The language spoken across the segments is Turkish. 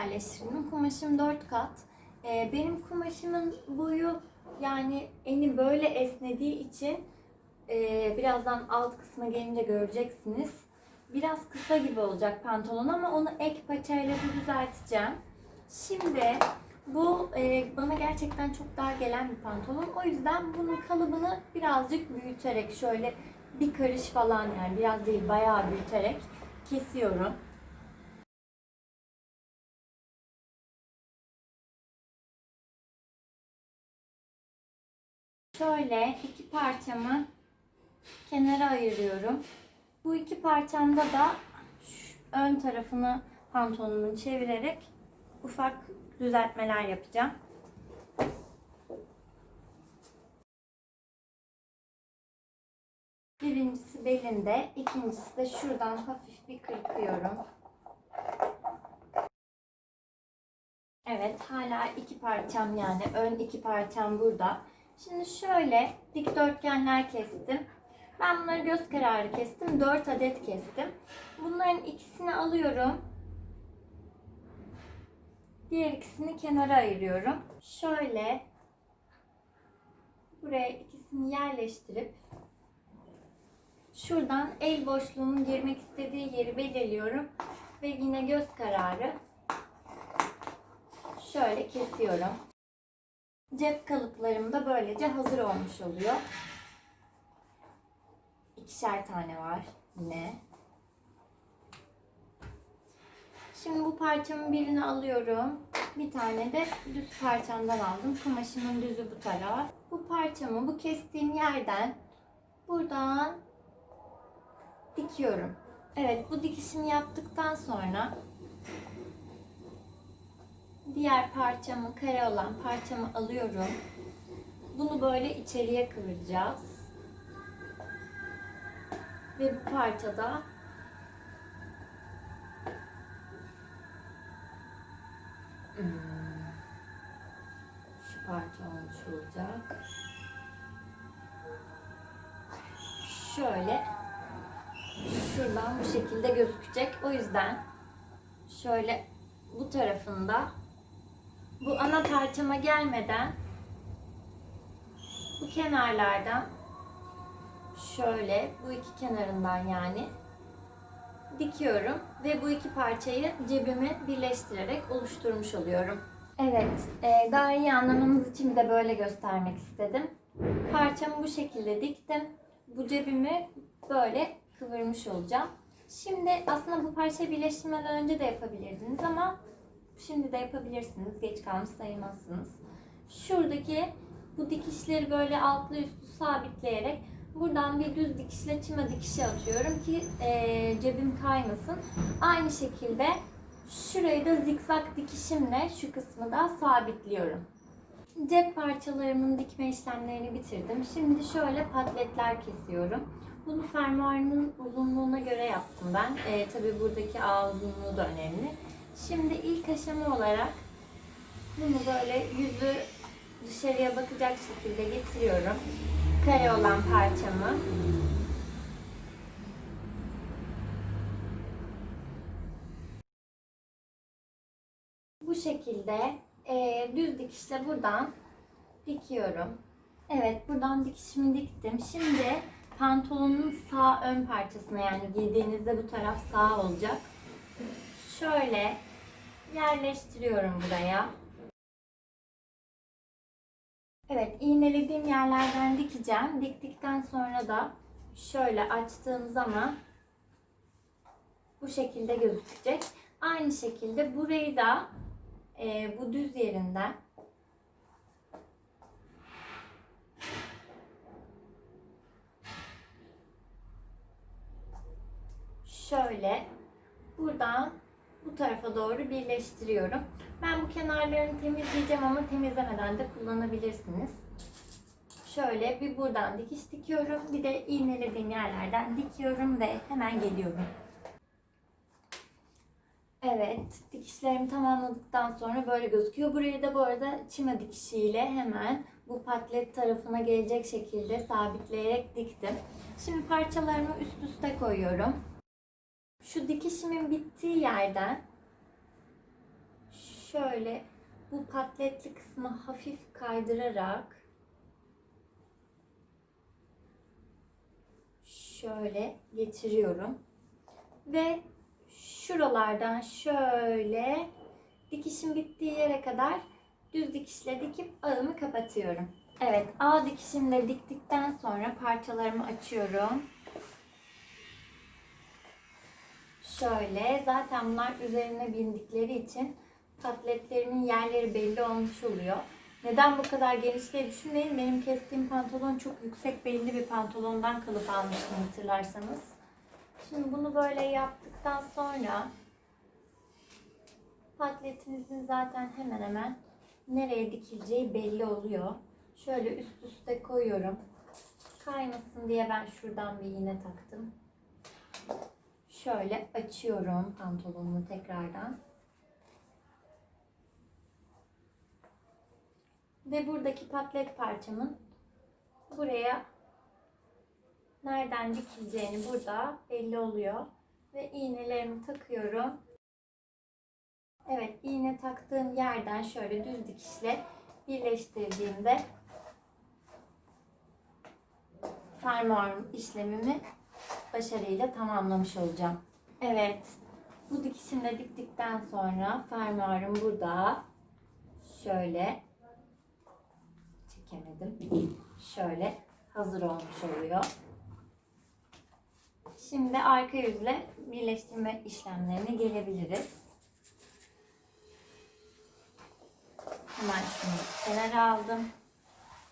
yerleştirdim. Kumaşım 4 kat. Ee, benim kumaşımın boyu yani eni böyle esnediği için e, birazdan alt kısma gelince göreceksiniz. Biraz kısa gibi olacak pantolon ama onu ek paçayla bir düzelteceğim. Şimdi bu e, bana gerçekten çok dar gelen bir pantolon. O yüzden bunun kalıbını birazcık büyüterek şöyle bir karış falan yani biraz değil bayağı büyüterek kesiyorum. Şöyle iki parçamı kenara ayırıyorum. Bu iki parçamda da ön tarafını pantolonumun çevirerek ufak düzeltmeler yapacağım. Birincisi belinde, ikincisi de şuradan hafif bir kırpıyorum. Evet, hala iki parçam yani ön iki parçam burada. Şimdi şöyle dikdörtgenler kestim. Ben bunları göz kararı kestim. 4 adet kestim. Bunların ikisini alıyorum. Diğer ikisini kenara ayırıyorum. Şöyle buraya ikisini yerleştirip şuradan el boşluğunun girmek istediği yeri belirliyorum ve yine göz kararı şöyle kesiyorum. Cep kalıplarım da böylece hazır olmuş oluyor. İkişer tane var yine. Şimdi bu parçamın birini alıyorum. Bir tane de düz parçamdan aldım. Kumaşımın düzü bu taraf. Bu parçamı bu kestiğim yerden buradan dikiyorum. Evet bu dikişimi yaptıktan sonra diğer parçamı kare olan parçamı alıyorum. Bunu böyle içeriye kıvıracağız. Ve bu parçada şu parça olmuş olacak. Şöyle şuradan bu şekilde gözükecek. O yüzden şöyle bu tarafında bu ana parçama gelmeden bu kenarlardan şöyle bu iki kenarından yani dikiyorum ve bu iki parçayı cebime birleştirerek oluşturmuş oluyorum. Evet, e, daha iyi anlamanız için de böyle göstermek istedim. Parçamı bu şekilde diktim. Bu cebimi böyle kıvırmış olacağım. Şimdi aslında bu parçayı birleştirmeden önce de yapabilirdiniz ama şimdi de yapabilirsiniz. Geç kalmış sayılmazsınız. Şuradaki bu dikişleri böyle altlı üstü sabitleyerek buradan bir düz dikişle çima dikişi atıyorum ki e, cebim kaymasın. Aynı şekilde şurayı da zikzak dikişimle şu kısmı da sabitliyorum. Cep parçalarımın dikme işlemlerini bitirdim. Şimdi şöyle patletler kesiyorum. Bunu fermuarının uzunluğuna göre yaptım ben. E, tabii buradaki ağ uzunluğu da önemli. Şimdi ilk aşama olarak bunu böyle yüzü dışarıya bakacak şekilde getiriyorum. Kare olan parçamı. Bu şekilde e, düz dikişle buradan dikiyorum. Evet buradan dikişimi diktim. Şimdi pantolonun sağ ön parçasına yani giydiğinizde bu taraf sağ olacak. Şöyle yerleştiriyorum buraya. Evet, iğnelediğim yerlerden dikeceğim. Diktikten sonra da şöyle açtığım zaman bu şekilde gözükecek. Aynı şekilde burayı da e, bu düz yerinden şöyle buradan bu tarafa doğru birleştiriyorum. Ben bu kenarlarını temizleyeceğim ama temizlemeden de kullanabilirsiniz. Şöyle bir buradan dikiş dikiyorum. Bir de iğnelediğim yerlerden dikiyorum ve hemen geliyorum. Evet, dikişlerimi tamamladıktan sonra böyle gözüküyor. Burayı da bu arada çima dikişiyle hemen bu patlet tarafına gelecek şekilde sabitleyerek diktim. Şimdi parçalarımı üst üste koyuyorum. Şu dikişimin bittiği yerden şöyle bu patletli kısmı hafif kaydırarak şöyle getiriyorum. Ve şuralardan şöyle dikişim bittiği yere kadar düz dikişle dikip ağımı kapatıyorum. Evet, ağ dikişimle diktikten sonra parçalarımı açıyorum. Şöyle, zaten bunlar üzerine bindikleri için patletlerimin yerleri belli olmuş oluyor. Neden bu kadar geniş diye düşünmeyin. Benim kestiğim pantolon çok yüksek belli bir pantolondan kalıp almıştım hatırlarsanız. Şimdi bunu böyle yaptıktan sonra patletinizin zaten hemen hemen nereye dikileceği belli oluyor. Şöyle üst üste koyuyorum. Kaymasın diye ben şuradan bir iğne taktım. Şöyle açıyorum pantolonumu tekrardan. Ve buradaki patlet parçamın buraya nereden dikileceğini burada belli oluyor. Ve iğnelerimi takıyorum. Evet iğne taktığım yerden şöyle düz dikişle birleştirdiğimde fermuar işlemimi başarıyla tamamlamış olacağım. Evet bu dikişimi de diktikten sonra fermuarım burada şöyle çekemedim. Şöyle hazır olmuş oluyor. Şimdi arka yüzle birleştirme işlemlerine gelebiliriz. Hemen şunu kenara aldım.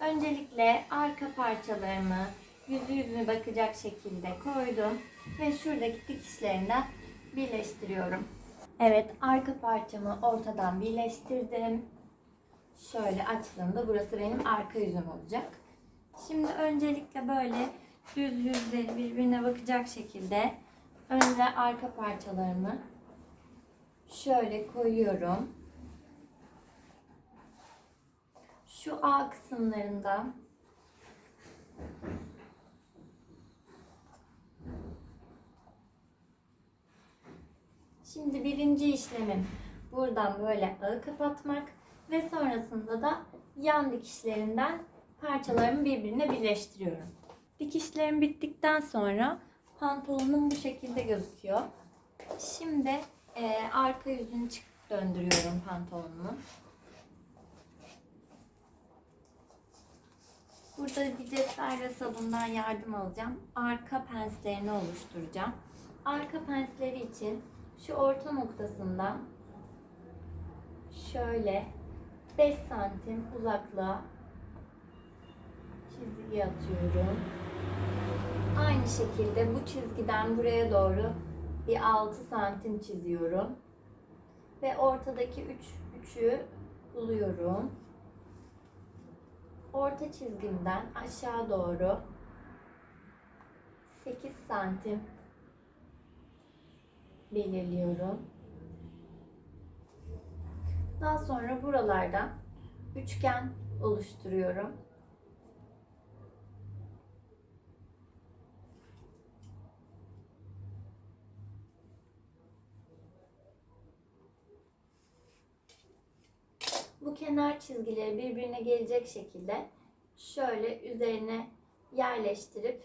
Öncelikle arka parçalarımı yüzü yüzüne bakacak şekilde koydum ve şuradaki dikişlerinden birleştiriyorum. Evet, arka parçamı ortadan birleştirdim. Şöyle açtığımda burası benim arka yüzüm olacak. Şimdi öncelikle böyle düz yüzleri birbirine bakacak şekilde ön ve arka parçalarımı şöyle koyuyorum. Şu A kısımlarında Şimdi birinci işlemim buradan böyle ağı kapatmak ve sonrasında da yan dikişlerinden parçalarımı birbirine birleştiriyorum. Dikişlerim bittikten sonra pantolonum bu şekilde gözüküyor. Şimdi e, arka yüzünü çık döndürüyorum pantolonumu. Burada bir cetvel ve sabundan yardım alacağım. Arka penslerini oluşturacağım. Arka pensleri için şu orta noktasından şöyle 5 santim uzaklığa çizgi atıyorum. Aynı şekilde bu çizgiden buraya doğru bir 6 santim çiziyorum. Ve ortadaki 3 üç, üçü buluyorum. Orta çizgimden aşağı doğru 8 santim belirliyorum. Daha sonra buralardan üçgen oluşturuyorum. Bu kenar çizgileri birbirine gelecek şekilde şöyle üzerine yerleştirip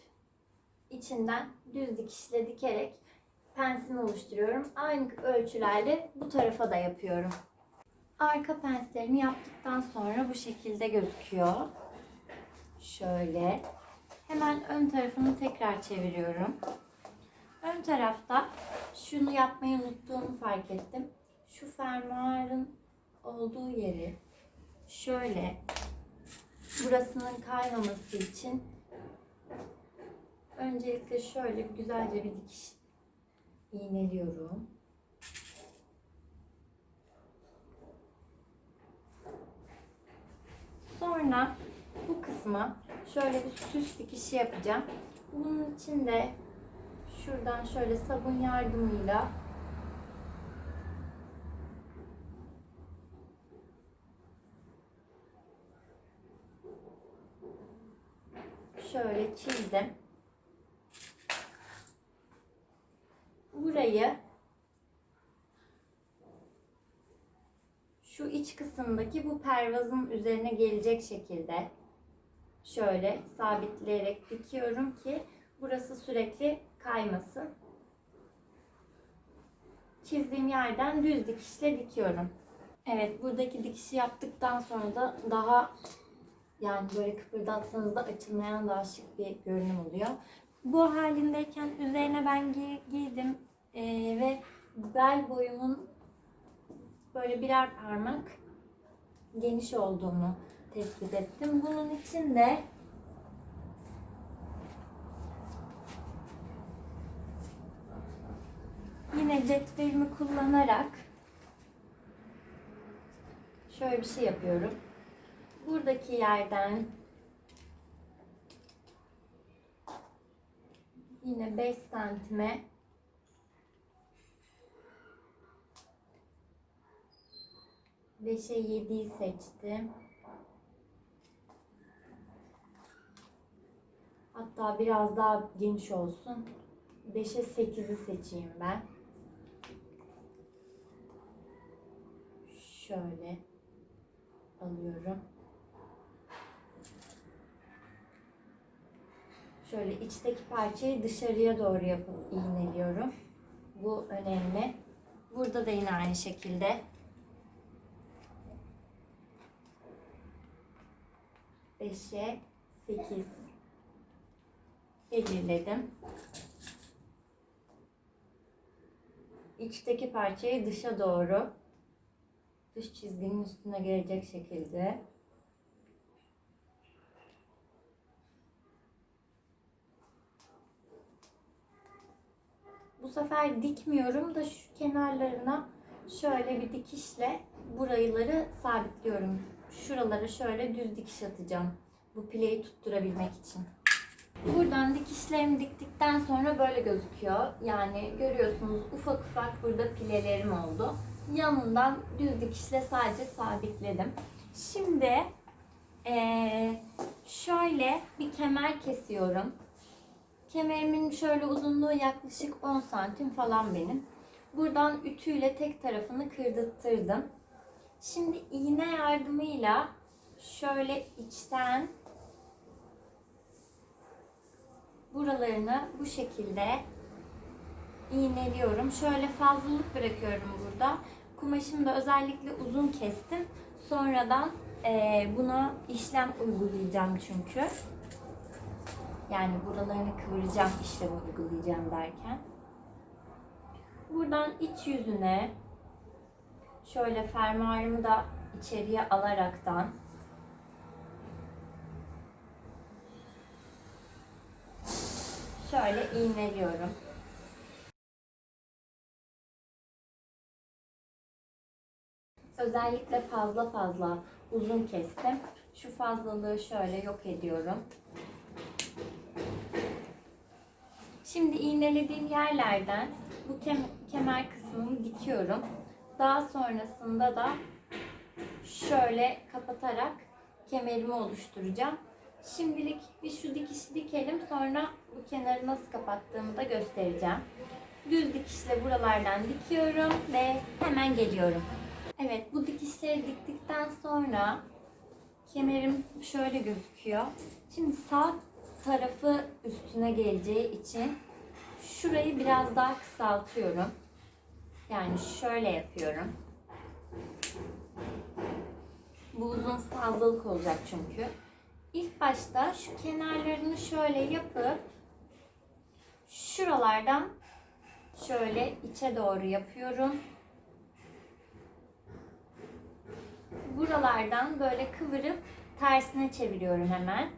içinden düz dikişle dikerek pensimi oluşturuyorum. Aynı ölçülerle bu tarafa da yapıyorum. Arka penslerini yaptıktan sonra bu şekilde gözüküyor. Şöyle. Hemen ön tarafını tekrar çeviriyorum. Ön tarafta şunu yapmayı unuttuğumu fark ettim. Şu fermuarın olduğu yeri şöyle burasının kaymaması için öncelikle şöyle güzelce bir dikiş iğneliyorum. Sonra bu kısma şöyle bir süs dikişi yapacağım. Bunun için de şuradan şöyle sabun yardımıyla şöyle çizdim. Burayı şu iç kısımdaki bu pervazın üzerine gelecek şekilde şöyle sabitleyerek dikiyorum ki burası sürekli kaymasın. Çizdiğim yerden düz dikişle dikiyorum. Evet buradaki dikişi yaptıktan sonra da daha yani böyle kıpırdatsanız da açılmayan daha şık bir görünüm oluyor. Bu halindeyken üzerine ben giy- giydim Ee, ve bel boyumun böyle birer parmak geniş olduğunu tespit ettim. Bunun için de yine cetvelimi kullanarak şöyle bir şey yapıyorum. Buradaki yerden yine 5 santime Beşe yediyi seçtim. Hatta biraz daha geniş olsun. 5'e 8'i seçeyim ben. Şöyle alıyorum. Şöyle içteki parçayı dışarıya doğru yapıp iğneliyorum. Bu önemli. Burada da yine aynı şekilde 5'e 8 belirledim. İçteki parçayı dışa doğru dış çizginin üstüne gelecek şekilde Bu sefer dikmiyorum da şu kenarlarına şöyle bir dikişle buraları sabitliyorum. Şuralara şöyle düz dikiş atacağım. Bu pileyi tutturabilmek için. Buradan dikişlerimi diktikten sonra böyle gözüküyor. Yani görüyorsunuz ufak ufak burada pilelerim oldu. Yanından düz dikişle sadece sabitledim. Şimdi eee, şöyle bir kemer kesiyorum. Kemerimin şöyle uzunluğu yaklaşık 10 santim falan benim. Buradan ütüyle tek tarafını kırdırttırdım. Şimdi iğne yardımıyla şöyle içten buralarını bu şekilde iğneliyorum. Şöyle fazlalık bırakıyorum burada. Kumaşımı da özellikle uzun kestim. Sonradan eee, buna işlem uygulayacağım çünkü. Yani buralarını kıvıracağım işlem uygulayacağım derken. Buradan iç yüzüne şöyle fermuarımı da içeriye alaraktan şöyle iğneliyorum. Özellikle fazla fazla uzun kestim. Şu fazlalığı şöyle yok ediyorum. Şimdi iğnelediğim yerlerden bu kem- kemer kısmını dikiyorum. Daha sonrasında da şöyle kapatarak kemerimi oluşturacağım. Şimdilik bir şu dikişi dikelim sonra bu kenarı nasıl kapattığımı da göstereceğim. Düz dikişle buralardan dikiyorum ve hemen geliyorum. Evet bu dikişleri diktikten sonra kemerim şöyle gözüküyor. Şimdi sağ tarafı üstüne geleceği için şurayı biraz daha kısaltıyorum. Yani şöyle yapıyorum. Bu uzun fazlalık olacak çünkü. İlk başta şu kenarlarını şöyle yapıp şuralardan şöyle içe doğru yapıyorum. Buralardan böyle kıvırıp tersine çeviriyorum hemen.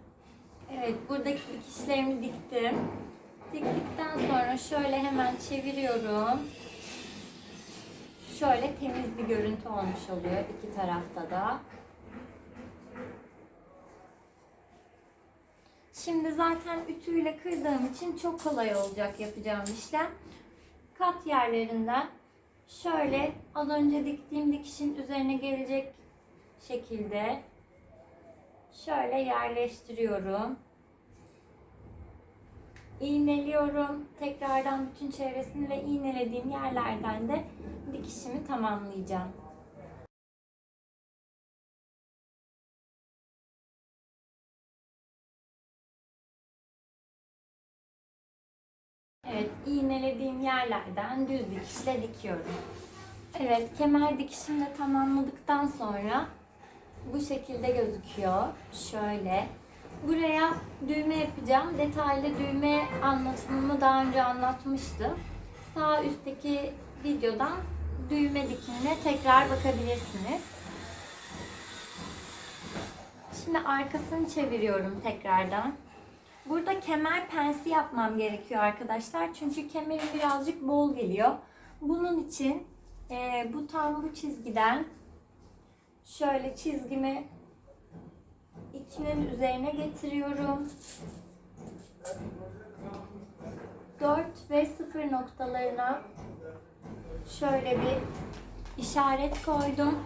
Evet, buradaki dikişlerimi diktim. Diktikten sonra şöyle hemen çeviriyorum. Şöyle temiz bir görüntü olmuş oluyor iki tarafta da. Şimdi zaten ütüyle kırdığım için çok kolay olacak yapacağım işlem. Kat yerlerinden şöyle az önce diktiğim dikişin üzerine gelecek şekilde şöyle yerleştiriyorum. İğneliyorum. Tekrardan bütün çevresini ve iğnelediğim yerlerden de dikişimi tamamlayacağım. Evet, iğnelediğim yerlerden düz dikişle dikiyorum. Evet, kemer dikişimi de tamamladıktan sonra bu şekilde gözüküyor. Şöyle. Buraya düğme yapacağım. Detaylı düğme anlatımımı daha önce anlatmıştım. Sağ üstteki videodan düğme dikimine tekrar bakabilirsiniz. Şimdi arkasını çeviriyorum tekrardan. Burada kemer pensi yapmam gerekiyor arkadaşlar. Çünkü kemerim birazcık bol geliyor. Bunun için e, bu tavlu çizgiden şöyle çizgimi ikinin üzerine getiriyorum. 4 ve 0 noktalarına şöyle bir işaret koydum.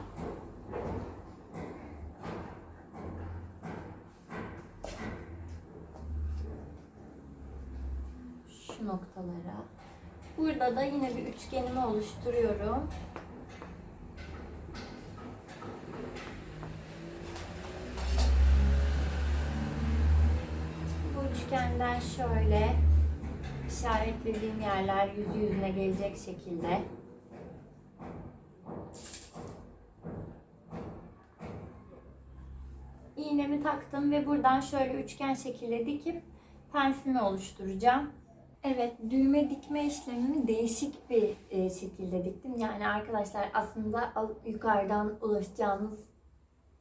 Şu noktalara. Burada da yine bir üçgenimi oluşturuyorum. Üçgenden şöyle işaretlediğim yerler yüzü yüzüne gelecek şekilde. İğnemi taktım ve buradan şöyle üçgen şekilde dikip pensimi oluşturacağım. Evet, düğme dikme işlemini değişik bir e, şekilde diktim. Yani arkadaşlar aslında yukarıdan ulaşacağınız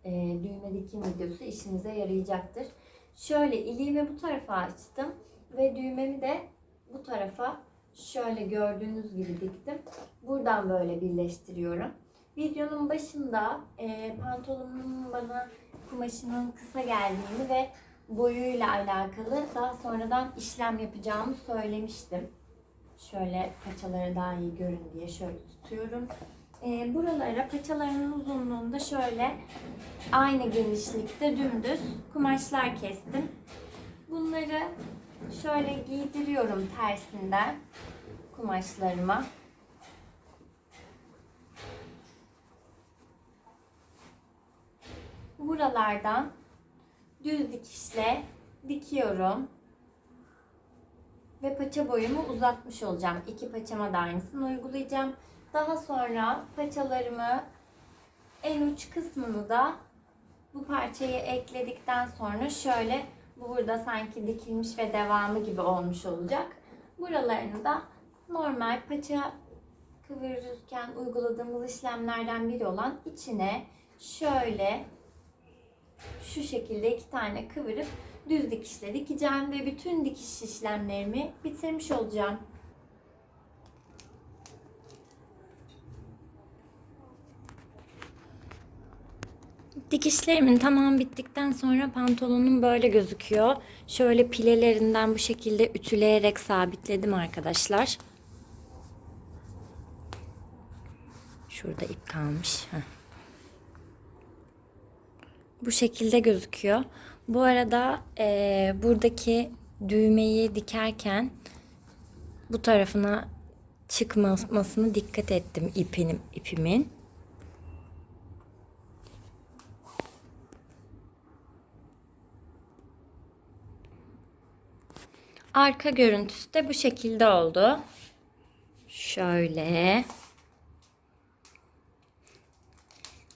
e, düğme dikim videosu işinize yarayacaktır. Şöyle iliğimi bu tarafa açtım ve düğmemi de bu tarafa şöyle gördüğünüz gibi diktim. Buradan böyle birleştiriyorum. Videonun başında e, pantolonumun bana kumaşının kısa geldiğini ve boyuyla alakalı daha sonradan işlem yapacağımı söylemiştim. Şöyle paçaları daha iyi görün diye şöyle tutuyorum. E, buralara paçalarının uzunluğunda şöyle aynı genişlikte dümdüz kumaşlar kestim. Bunları şöyle giydiriyorum tersinden kumaşlarıma. Buralardan düz dikişle dikiyorum. Ve paça boyumu uzatmış olacağım. İki paçama da aynısını uygulayacağım. Daha sonra paçalarımı en uç kısmını da bu parçayı ekledikten sonra şöyle bu burada sanki dikilmiş ve devamı gibi olmuş olacak. Buralarını da normal paça kıvırırken uyguladığımız işlemlerden biri olan içine şöyle şu şekilde iki tane kıvırıp düz dikişle dikeceğim ve bütün dikiş işlemlerimi bitirmiş olacağım. Dikişlerimin tamam bittikten sonra pantolonum böyle gözüküyor. Şöyle pilelerinden bu şekilde ütüleyerek sabitledim arkadaşlar. Şurada ip kalmış. Bu şekilde gözüküyor. Bu arada eee, buradaki düğmeyi dikerken bu tarafına çıkmamasını dikkat ettim ipinin, ipimin. Arka görüntüsü de bu şekilde oldu. Şöyle.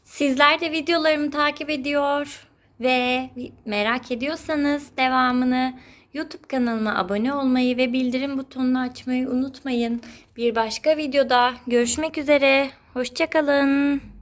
Sizler de videolarımı takip ediyor ve merak ediyorsanız devamını YouTube kanalıma abone olmayı ve bildirim butonunu açmayı unutmayın. Bir başka videoda görüşmek üzere. Hoşçakalın.